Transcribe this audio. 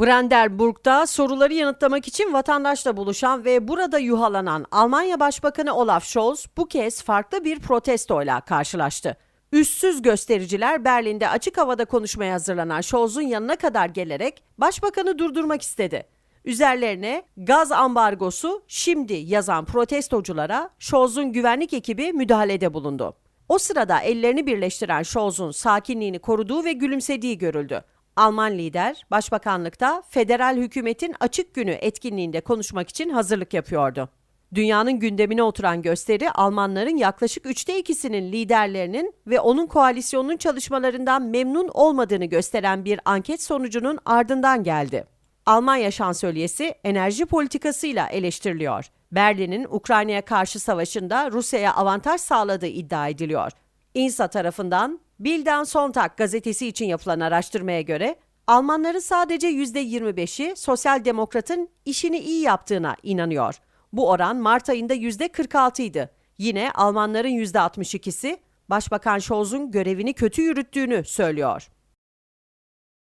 Brandenburg'da soruları yanıtlamak için vatandaşla buluşan ve burada yuhalanan Almanya Başbakanı Olaf Scholz bu kez farklı bir protestoyla karşılaştı. Üstsüz göstericiler Berlin'de açık havada konuşmaya hazırlanan Scholz'un yanına kadar gelerek başbakanı durdurmak istedi. Üzerlerine gaz ambargosu şimdi yazan protestoculara Scholz'un güvenlik ekibi müdahalede bulundu. O sırada ellerini birleştiren Scholz'un sakinliğini koruduğu ve gülümsediği görüldü. Alman lider başbakanlıkta federal hükümetin açık günü etkinliğinde konuşmak için hazırlık yapıyordu. Dünyanın gündemine oturan gösteri Almanların yaklaşık üçte ikisinin liderlerinin ve onun koalisyonunun çalışmalarından memnun olmadığını gösteren bir anket sonucunun ardından geldi. Almanya şansölyesi enerji politikasıyla eleştiriliyor. Berlin'in Ukrayna'ya karşı savaşında Rusya'ya avantaj sağladığı iddia ediliyor. INSA tarafından Bilden Sonntag gazetesi için yapılan araştırmaya göre Almanların sadece %25'i sosyal demokratın işini iyi yaptığına inanıyor. Bu oran Mart ayında %46 idi. Yine Almanların %62'si Başbakan Scholz'un görevini kötü yürüttüğünü söylüyor.